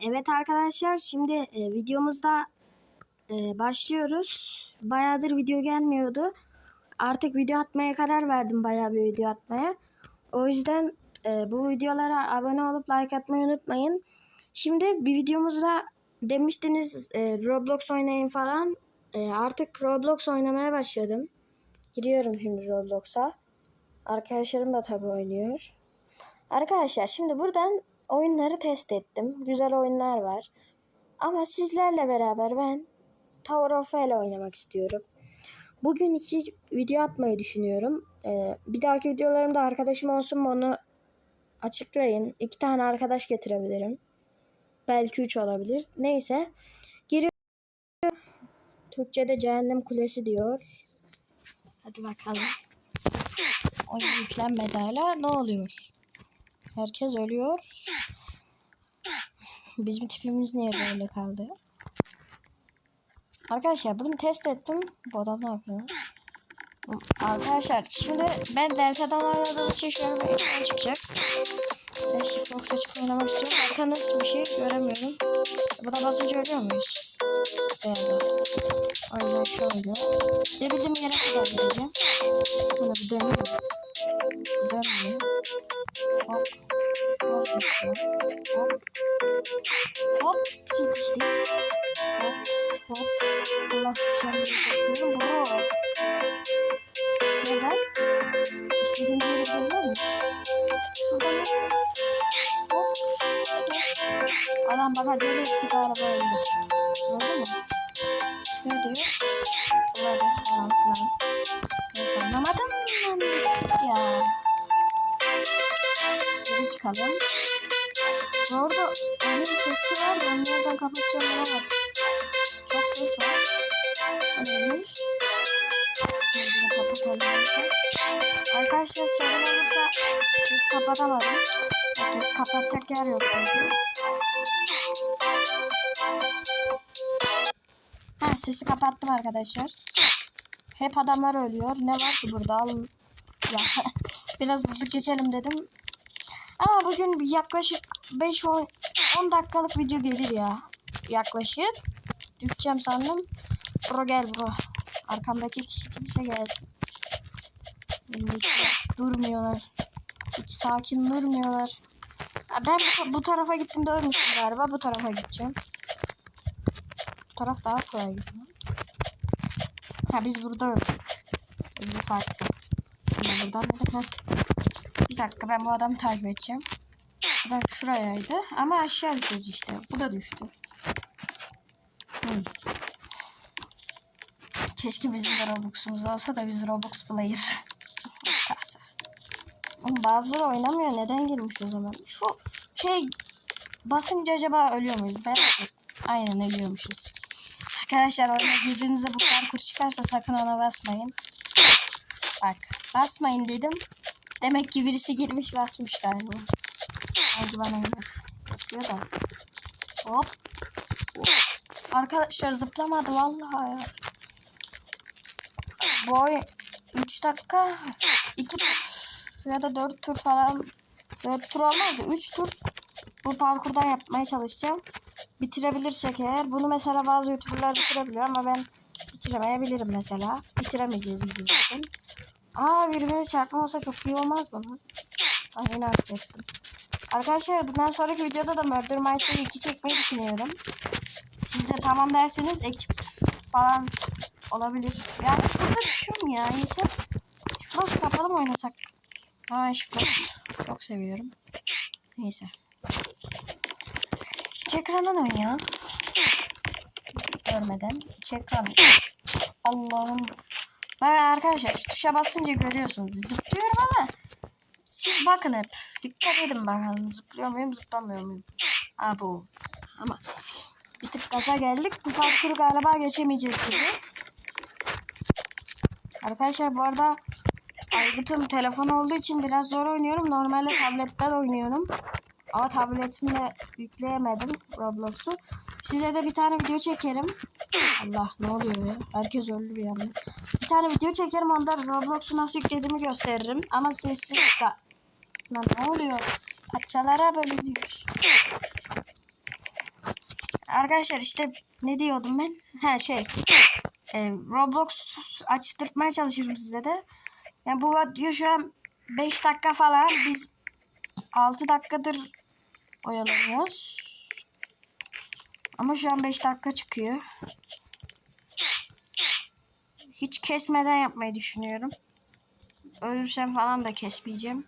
Evet arkadaşlar şimdi e, videomuzda e, başlıyoruz. Bayağıdır video gelmiyordu. Artık video atmaya karar verdim bayağı bir video atmaya. O yüzden e, bu videolara abone olup like atmayı unutmayın. Şimdi bir videomuzda demiştiniz e, Roblox oynayın falan. E, artık Roblox oynamaya başladım. Giriyorum şimdi Roblox'a. Arkadaşlarım da tabii oynuyor. Arkadaşlar şimdi buradan oyunları test ettim. Güzel oyunlar var. Ama sizlerle beraber ben Tower of Hell oynamak istiyorum. Bugün iki video atmayı düşünüyorum. Ee, bir dahaki videolarımda arkadaşım olsun mu onu açıklayın. İki tane arkadaş getirebilirim. Belki üç olabilir. Neyse. Giriyorum. Türkçe'de Cehennem Kulesi diyor. Hadi bakalım. Oyun yüklenmedi hala. Ne oluyor? Herkes ölüyor. Bizim tipimiz niye böyle kaldı? Arkadaşlar bunu test ettim. Bu adam ne yapıyor? Arkadaşlar şimdi ben Delta'dan aradığım için şöyle bir ekran çıkacak. Ben Shift Box açıp oynamak istiyorum. Delta nasıl bir şey göremiyorum. Buna basınca ölüyor muyuz? Evet. O yüzden şöyle. Ne bildiğim yere kadar gideceğim. Bunu bir dönüyor. Dönmüyor. Hop. Hop. Hop. Yetiştik. Hop. Hop. Allah düşen bir bakıyorum. Bro. Neden? İstediğimiz yere gidebiliyor muyuz? Şuradan hop. Hop. Adam bana deli etti galiba çıkalım. Bu arada oyunun sesi var. Ben nereden kapatacağım bulamadım. Çok ses var. O neymiş? Şimdi kapatalım. Arkadaşlar sorun olursa ses kapatamadım. Ses kapatacak yer yok çünkü. Ha sesi kapattım arkadaşlar. Hep adamlar ölüyor. Ne var ki burada? Alın. Ya biraz hızlı geçelim dedim. Ama bugün yaklaşık 5-10 10 dakikalık video gelir ya. Yaklaşık. Düşeceğim sandım. Bro gel bro. Arkamdaki kişi kimse gelsin. Durmuyorlar. Hiç sakin durmuyorlar. Ben bu, bu tarafa gittim de ölmüşüm galiba. Bu tarafa gideceğim. Bu taraf daha kolay gidiyor. Ha biz burada öldük. Bir farklı. Buradan dedik. Bir dakika ben bu adamı takip edeceğim. Buradan şurayaydı. Ama aşağı düşüyoruz işte. Bu da düştü. Hmm. Keşke bizim de Robux'umuz olsa da biz Robux player. Bazıları oynamıyor. Neden girmiş o zaman? Şu şey basınca acaba ölüyor muyuz? Ben Aynen ölüyormuşuz. Arkadaşlar oyuna girdiğinizde bu parkur çıkarsa sakın ona basmayın. Bak basmayın dedim. Demek ki birisi girmiş basmış galiba. Sanki bana öyle yapıyor da. Hop. Hop. Arkadaşlar zıplamadı vallahi ya. Bu oyun 3 dakika 2 tur ya da 4 tur falan 4 tur olmaz da 3 tur bu parkurdan yapmaya çalışacağım. Bitirebilirsek eğer bunu mesela bazı youtuberlar bitirebiliyor ama ben bitiremeyebilirim mesela. Bitiremeyeceğiz gibi zaten. Aa birbirine çarpma olsa çok iyi olmaz mı? lan? Ay yine affettim. Arkadaşlar bundan sonraki videoda da Murder Mystery 2 çekmeyi düşünüyorum. Siz de tamam derseniz ekip falan olabilir. Yani burada düşüyorum ya. Yeter. Şifros kapalı mı oynasak? Ha şifros. Çok seviyorum. Neyse. Çekrandan oynayalım. Görmeden. Çekran. Allah'ım. Ben arkadaşlar şu tuşa basınca görüyorsunuz. Zıplıyorum ama siz bakın hep. Dikkat edin bakalım. Zıplıyor muyum zıplamıyor muyum? Ha bu. Ama bir tık gaza geldik. Bu parkuru galiba geçemeyeceğiz gibi. Arkadaşlar bu arada Aygıt'ın telefon olduğu için biraz zor oynuyorum. Normalde tabletten oynuyorum. Ama tabletimle yükleyemedim Roblox'u. Size de bir tane video çekerim. Allah ne oluyor ya? Herkes öldü bir anda. Bir tane video çekerim onda Roblox'u nasıl yüklediğimi gösteririm. Ama sessiz ka- Lan ne oluyor? Parçalara bölünüyor. arkadaşlar işte ne diyordum ben? Ha şey. e, Roblox açtırmaya çalışıyorum size de. Yani bu video şu an 5 dakika falan. Biz 6 dakikadır oyalanıyoruz. Ama şu an 5 dakika çıkıyor. Hiç kesmeden yapmayı düşünüyorum. Ölürsem falan da kesmeyeceğim.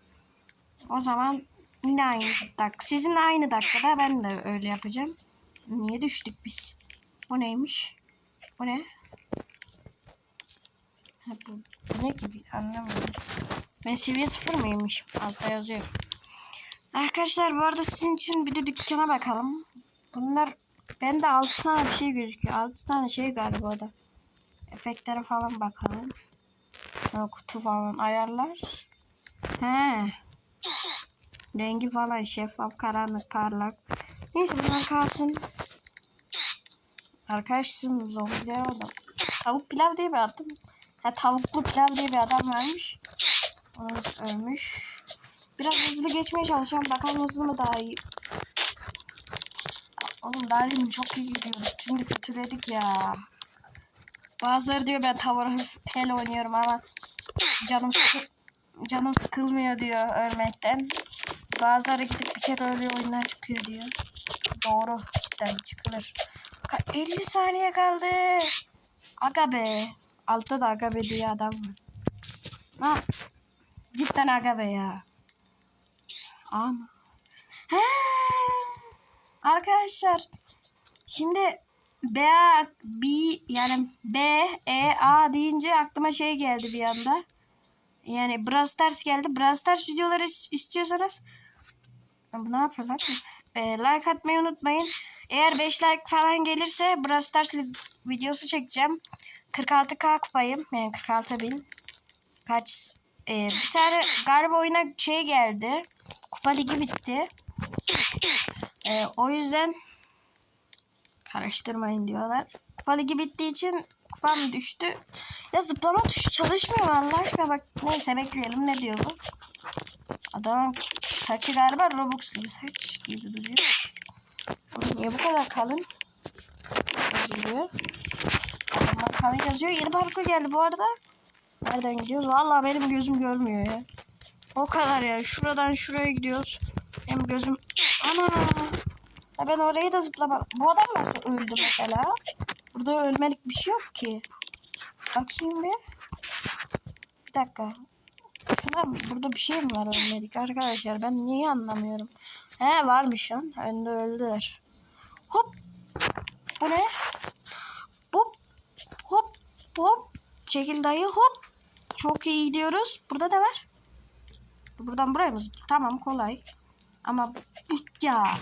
O zaman yine aynı dakika. Sizin aynı dakikada ben de öyle yapacağım. Niye düştük biz? Bu neymiş? Bu ne? Ha, bu, ne gibi anlamadım. Ben seviye sıfır mıymış? Altta yazıyor. Arkadaşlar bu arada sizin için bir de dükkana bakalım. Bunlar bende 6 tane bir şey gözüküyor. 6 tane şey galiba da. Efektlere falan bakalım. Ha, kutu falan ayarlar. He. Rengi falan şeffaf, karanlık, parlak. Neyse bunlar kalsın. Arkadaşım zombiler adam. Tavuk pilav diye bir adam. Ha tavuklu pilav diye bir adam varmış. O ölmüş. Biraz hızlı geçmeye çalışacağım. Bakalım hızlı mı daha iyi. Oğlum daha demin çok iyi gidiyorduk. Şimdi kötüledik ya. Bazıları diyor ben Tower of Hell oynuyorum ama canım sıkı- canım sıkılmıyor diyor ölmekten. Bazıları gidip bir kere öyle oyundan çıkıyor diyor. Doğru cidden çıkılır. Ka- 50 saniye kaldı. Aga be. Altta da aga be diye adam var. Ha. Cidden aga be ya. Ama. He. Arkadaşlar. Şimdi B, B yani B, E, A deyince aklıma şey geldi bir anda. Yani Brawl Stars geldi. Brawl Stars videoları is- istiyorsanız bu ne yapıyor lan? Ee, like atmayı unutmayın. Eğer 5 like falan gelirse Brawl Stars videosu çekeceğim. 46k kupayım. Yani 46 bin. Kaç? Ee, bir tane galiba oyuna şey geldi. Kupa ligi bitti. Ee, o yüzden karıştırmayın diyorlar. Kupa ligi bittiği için kupam düştü. Ya zıplama tuşu çalışmıyor Allah aşkına bak. Neyse bekleyelim ne diyor bu? Adamın saçı galiba Robux'lu bir saç gibi duruyor. Niye bu kadar kalın? Yazılıyor. Adamlar kalın yazıyor. Yeni parkur geldi bu arada. Nereden gidiyoruz? Vallahi benim gözüm görmüyor ya. O kadar ya. Şuradan şuraya gidiyoruz. Hem gözüm... Ana! Ya ben orayı da zıplamadım. Bu adam nasıl öldü mesela? Burada ölmelik bir şey yok ki. Bakayım bir. Bir dakika. Şuna burada bir şey mi var ölmedik arkadaşlar? Ben niye anlamıyorum? He varmış lan. Önde öldüler. Hop. Bu ne? Hop. Hop. Hop. Çekil dayı hop. Çok iyi gidiyoruz. Burada ne var? Buradan buraya mı? Tamam kolay. Ama bu ya.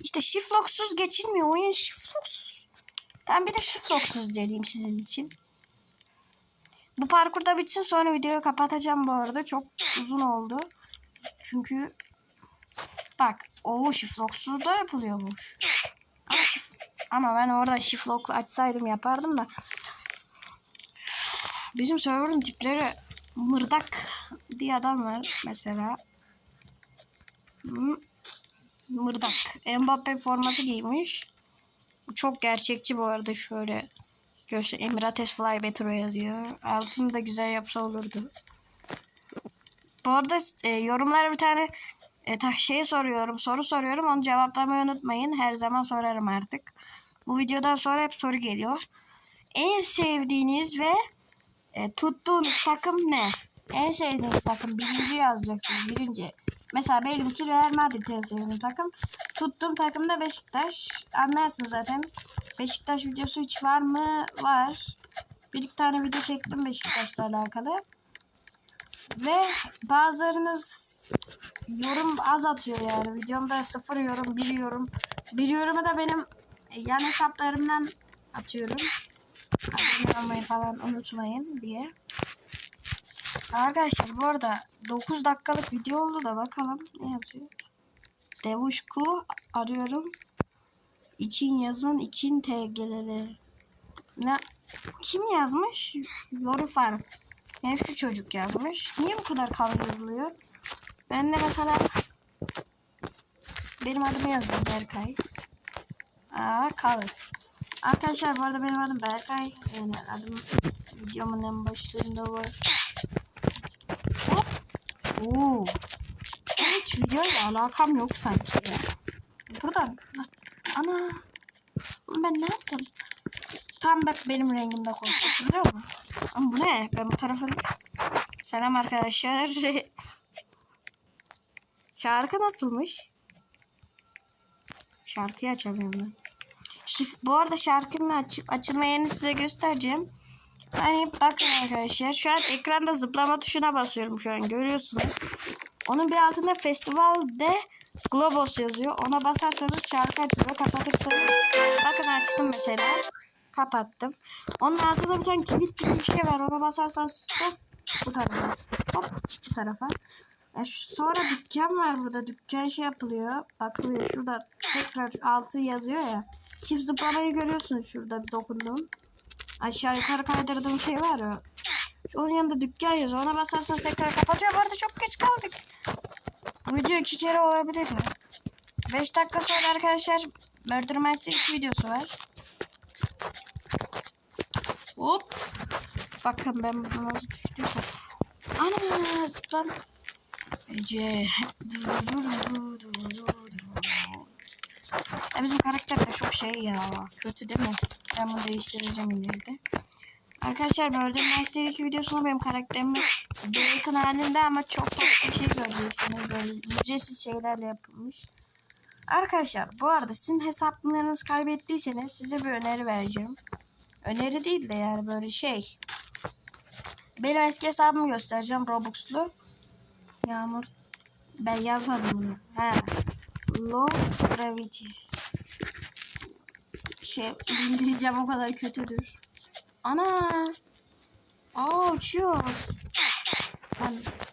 İşte shiflocksuz geçilmiyor. Oyun shiflocksuz. Ben bir de shiflocksuz deneyeyim sizin için. Bu parkur da bitsin sonra videoyu kapatacağım bu arada. Çok uzun oldu. Çünkü bak o shiflocksuz da yapılıyormuş. Ama, şif- ama ben orada shiflock açsaydım yapardım da. Bizim server'ın tipleri mırdak diye adam var mesela. Hı, Mırdak. Mbappe forması giymiş. Çok gerçekçi bu arada şöyle. Göster Emirates Fly Better yazıyor. Altını da güzel yapsa olurdu. Bu arada e, yorumlara bir tane e, ta- şey soruyorum. Soru soruyorum. Onu cevaplamayı unutmayın. Her zaman sorarım artık. Bu videodan sonra hep soru geliyor. En sevdiğiniz ve e, tuttuğunuz takım ne? En sevdiğiniz takım birinci yazacaksınız. Birinci. Mesela benimki Real Madrid en sevdiğim takım. Tuttuğum takım da Beşiktaş. Anlarsınız zaten. Beşiktaş videosu hiç var mı? Var. Bir iki tane video çektim Beşiktaş'la alakalı. Ve bazılarınız yorum az atıyor yani. Videomda sıfır yorum, bir yorum. Bir yorumu da benim yan hesaplarımdan atıyorum. Abone olmayı falan unutmayın diye. Arkadaşlar bu arada 9 dakikalık video oldu da bakalım ne yazıyor. Devuşku arıyorum. İçin yazın için TG'leri. Ne? Kim yazmış? Yoru Farm. Benim şu çocuk yazmış. Niye bu kadar kalın yazılıyor? Ben de mesela benim adımı yazdım Berkay. Aa, kalır. Arkadaşlar bu arada benim adım Berkay. Yani adım videomun en başlarında var. Oo. Hiç videoyla alakam yok sanki ya. Buradan nasıl? Ana. Ben ne yaptım? Tam bak benim rengimde koydum. Hatırlıyor musun? Ama bu ne? Ben bu tarafın... Selam arkadaşlar. Şarkı nasılmış? Şarkıyı açamıyorum ben. Şif bu arada şarkının aç açılma yerini size göstereceğim. Hani bakın arkadaşlar şu an ekranda zıplama tuşuna basıyorum şu an görüyorsunuz. Onun bir altında festivalde Globos yazıyor. Ona basarsanız şarkı açılıyor. Kapatırsanız bakın açtım mesela. Kapattım. Onun altında bir tane kilit gibi bir şey var. Ona basarsanız hop bu tarafa. Hop bu tarafa. E, sonra dükkan var burada. Dükkan şey yapılıyor. Bakılıyor. Şurada tekrar altı yazıyor ya. Çift zıplamayı görüyorsunuz şurada dokunduğum. Aşağı yukarı kaydırdığım şey var ya. Onun yanında dükkan yazıyor. Ona basarsanız tekrar kapatıyor. Bu arada çok geç kaldık. Bu video iki kere olabilir ya. 5 dakika sonra arkadaşlar Murder Mystery 2 videosu var. Hop. Bakın ben bunu nasıl düştüysem. Ana zıplan. Ece. Ya bizim karakter de çok şey ya. Kötü değil mi? Ben bunu değiştireceğim ileride. Arkadaşlar Murder Mystery 2 videosunda benim karakterim Bacon halinde ama çok bir şey göreceksiniz. Böyle ücretsiz şeylerle yapılmış. Arkadaşlar bu arada sizin hesaplarınızı kaybettiyseniz size bir öneri vereceğim. Öneri değil de yani böyle şey. Benim eski hesabımı göstereceğim Robux'lu. Yağmur. Ben yazmadım bunu. Ha. Low gravity. Şey İngilizcem o kadar kötüdür. Ana. Aa uçuyor.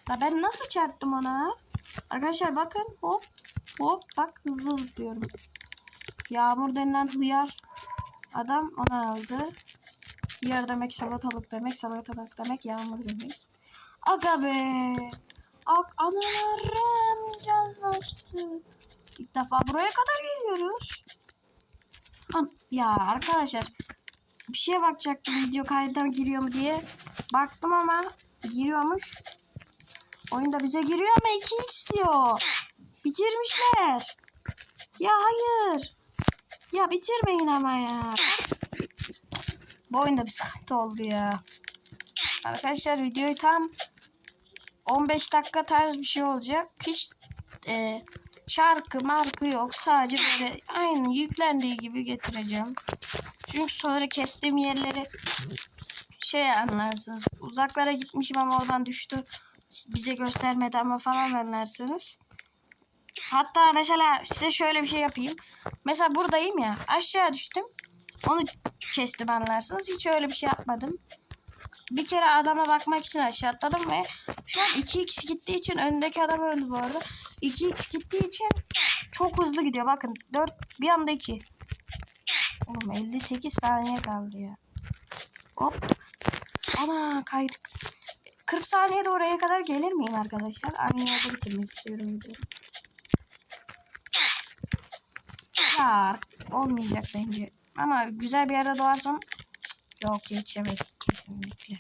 La ben nasıl çarptım ona? Arkadaşlar bakın hop hop bak hızlı zıplıyorum. Yağmur denilen hıyar adam onu aldı. Hıyar demek salatalık demek salatalık demek yağmur demek. Aga be. Ak anılarım yazlaştı. İlk defa buraya kadar geliyoruz. Ya arkadaşlar bir şeye bakacaktım video kaydına giriyor mu diye. Baktım ama giriyormuş. Oyunda bize giriyor ama 2x diyor. Bitirmişler. Ya hayır. Ya bitirmeyin ama ya. Bu oyunda bir sıkıntı oldu ya. Arkadaşlar videoyu tam 15 dakika tarz bir şey olacak. Hiç e, şarkı markı yok. Sadece böyle aynı yüklendiği gibi getireceğim. Çünkü sonra kestiğim yerleri şey anlarsınız. Uzaklara gitmişim ama oradan düştü. Bize göstermedi ama falan anlarsınız. Hatta mesela size şöyle bir şey yapayım. Mesela buradayım ya aşağı düştüm. Onu kestim anlarsınız. Hiç öyle bir şey yapmadım. Bir kere adama bakmak için aşağı atladım ve şu an 2x gittiği için önündeki adam öldü bu arada. 2x gittiği için çok hızlı gidiyor. Bakın 4 bir anda 2. Oğlum 58 saniye kaldı ya. Hop. Ana kaydık. 40 saniyede oraya kadar gelir miyim arkadaşlar? Aynı yerde bitirmek istiyorum videoyu. Ya olmayacak bence. Ama güzel bir yerde doğarsam yok yetişemedik kesinlikle.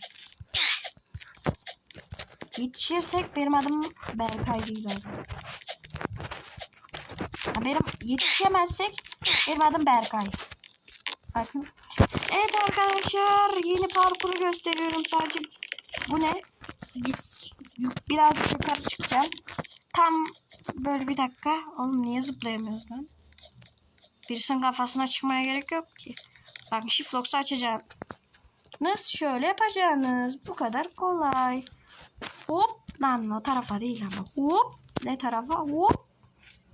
Yetişirsek benim adım Berkay değil. Ha, benim yetişemezsek benim adım Berkay. Bakın. Evet arkadaşlar yeni parkuru gösteriyorum sadece. Bu ne? Biz biraz yukarı çıkacağım. Tam böyle bir dakika. Oğlum niye zıplayamıyoruz lan? Birisinin kafasına çıkmaya gerek yok ki. Bak shift lock'u açacağım. Nasıl şöyle yapacağınız? Bu kadar kolay. Hop. Lan o tarafa değil ama. Hop. Ne tarafa? Hop.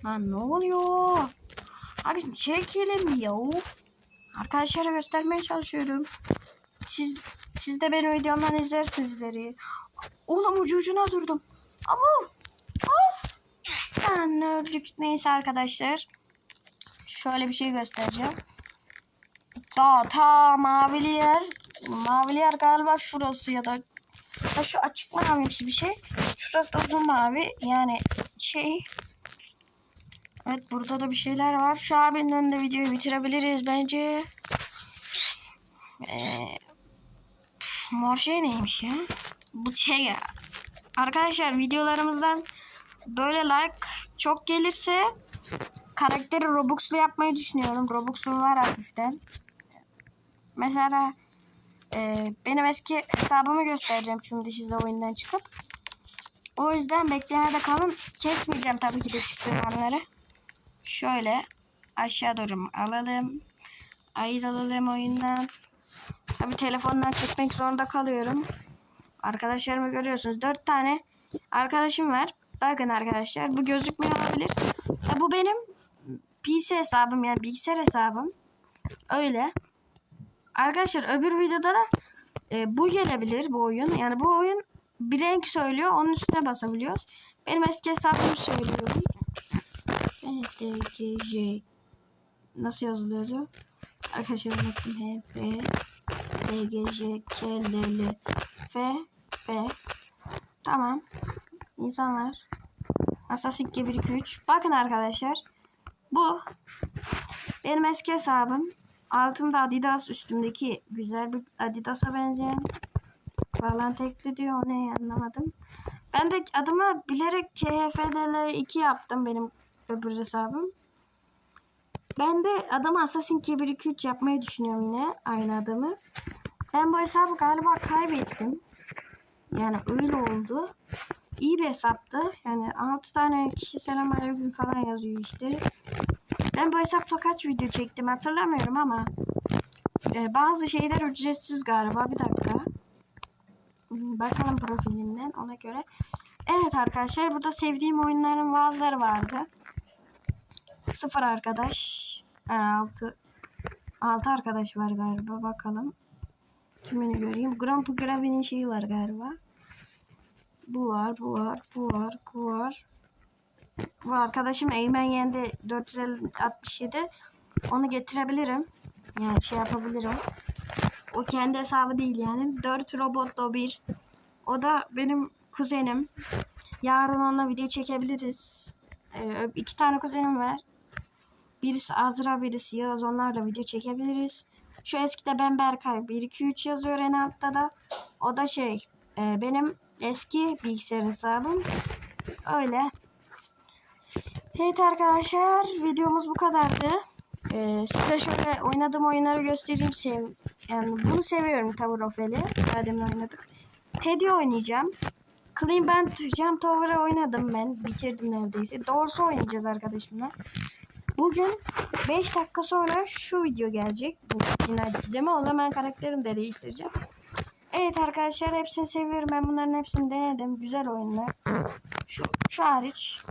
Lan ne oluyor? Abi çekelim ya. Arkadaşlara göstermeye çalışıyorum. Siz siz de benim videomdan izlersiniz ileri. Oğlum ucu ucuna durdum. Ama of. Ben öldük. Neyse arkadaşlar. Şöyle bir şey göstereceğim. Ta ta mavili yer. Mavili yer galiba şurası ya da ya şu açık mavi bir şey. Şurası da uzun mavi. Yani şey Evet burada da bir şeyler var. Şu abinin önünde videoyu bitirebiliriz bence. Ee, mor şey neymiş ya? Bu şey ya. Arkadaşlar videolarımızdan böyle like çok gelirse karakteri Robux'lu yapmayı düşünüyorum. Robux'um var hafiften. Mesela e, benim eski hesabımı göstereceğim şimdi size oyundan çıkıp. O yüzden beklemede kalın. Kesmeyeceğim tabii ki de çıktığım anları. Şöyle aşağı doğru alalım. Ayrılalım oyundan. Tabii telefondan çekmek zorunda kalıyorum. Arkadaşlarımı görüyorsunuz. Dört tane arkadaşım var. Bakın arkadaşlar bu gözükmüyor olabilir. Ya bu benim PC hesabım yani bilgisayar hesabım. Öyle. Arkadaşlar öbür videoda da e, bu gelebilir bu oyun. Yani bu oyun bir renk söylüyor. Onun üstüne basabiliyoruz. Benim eski hesabımı söylüyorum. HTGJ Nasıl yazılıyordu? Arkadaşlar unuttum. H F D G J K L L F F Tamam. İnsanlar Assassin's Creed 1 2 3 Bakın arkadaşlar. Bu benim eski hesabım. Altımda Adidas üstümdeki güzel bir Adidas'a benzeyen falan tekli diyor. Ne anlamadım. Ben de adıma bilerek KHFDL2 yaptım benim öbür hesabım. Ben de adamı Assassin's Creed 1 2 3 yapmayı düşünüyorum yine aynı adamı. Ben bu hesabı galiba kaybettim. Yani öyle oldu. İyi bir hesaptı. Yani 6 tane kişi selamünaleyküm falan yazıyor işte. Ben bu hesapla kaç video çektim hatırlamıyorum ama e, bazı şeyler ücretsiz galiba. Bir dakika. Bakalım profilinden ona göre. Evet arkadaşlar burada sevdiğim oyunların bazıları vardı. Sıfır arkadaş. Ha, altı. Altı arkadaş var galiba. Bakalım. Kimini göreyim. Grand Gravi'nin şeyi var galiba. Bu var, bu var, bu var, bu var. Bu arkadaşım Eymen Yendi 467. Onu getirebilirim. Yani şey yapabilirim. O kendi hesabı değil yani. 4 robotla bir. O da benim kuzenim. Yarın onunla video çekebiliriz. Ee, iki tane kuzenim var. Birisi Azra, birisi Yağız. Onlarla video çekebiliriz. Şu eskide ben Berkay 1 2 3 yazıyor en altta da. O da şey e, benim eski bilgisayar hesabım. Öyle. Evet arkadaşlar videomuz bu kadardı. Ee, size şöyle oynadığım oyunları göstereyim. Sev yani bunu seviyorum Tower of Hell'i. Daha oynadık. Teddy oynayacağım. Clean Band Jump Tower'ı oynadım ben. Bitirdim neredeyse. Doğrusu oynayacağız arkadaşımla. Bugün 5 dakika sonra şu video gelecek. Bu cinayet. O zaman karakterimi de değiştireceğim. Evet arkadaşlar hepsini seviyorum. Ben bunların hepsini denedim. Güzel oyunlar. Şu, şu hariç.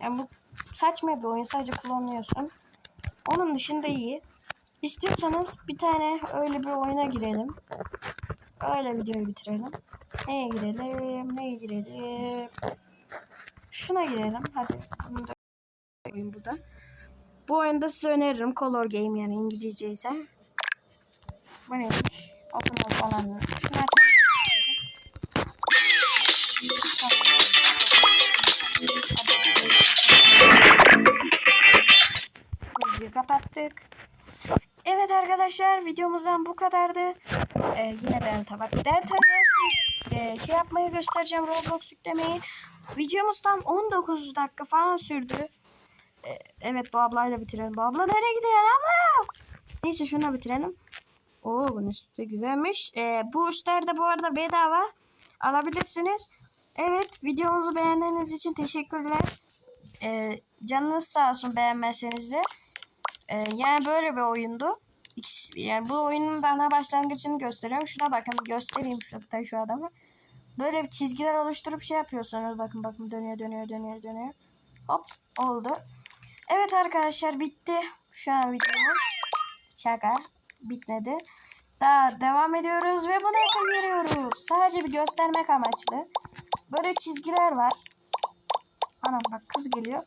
Yani bu saçma bir oyun. Sadece kullanıyorsun. Onun dışında iyi. İstiyorsanız bir tane öyle bir oyuna girelim. Öyle videoyu bitirelim. Neye girelim? Neye girelim? Şuna girelim. Hadi. Bunu da oyun bu da. Bu oyunda size öneririm. Color Game yani İngilizce ise. Bu neymiş? Open falan. Şunu açalım. Kapattık. Evet arkadaşlar videomuzdan bu kadardı. Ee, yine Delta bak. Delta e, şey yapmayı göstereceğim Roblox yüklemeyi. Videomuz tam 19 dakika falan sürdü. Ee, evet bu ablayla bitirelim. Bu abla nereye gidiyor abla? Neyse şunu bitirelim. Oo bunun üstü güzelmiş. Ee, bu üstler de bu arada bedava. Alabilirsiniz. Evet videomuzu beğendiğiniz için teşekkürler. Ee, canınız sağ olsun beğenmezseniz de. Ee, yani böyle bir oyundu. Yani bu oyunun bana başlangıcını gösteriyorum. Şuna bakın göstereyim şurada şu adamı. Böyle bir çizgiler oluşturup şey yapıyorsunuz. Bakın bakın dönüyor dönüyor dönüyor dönüyor. Hop oldu. Evet arkadaşlar bitti. Şu an videomuz. Şaka. Bitmedi. Daha devam ediyoruz ve bunu ekliyoruz. Sadece bir göstermek amaçlı. Böyle çizgiler var. Anam bak kız geliyor.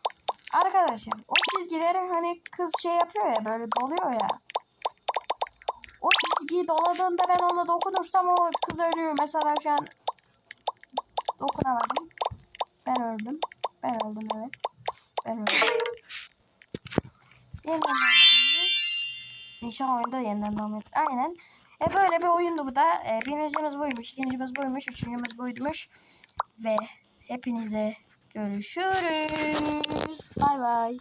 Arkadaşlar o çizgileri hani kız şey yapıyor ya böyle doluyor ya. O çizgiyi doladığında ben ona dokunursam o kız ölüyor. Mesela şu an dokunamadım. Ben öldüm. Ben öldüm evet. Ben öldüm. Yeniden. İnşallah oyunda yeniden devam ediyoruz. Aynen. E böyle bir oyundu bu da. E, birincimiz buymuş, ikincimiz buymuş, üçüncümüz buymuş. Ve hepinize görüşürüz. Bay bay.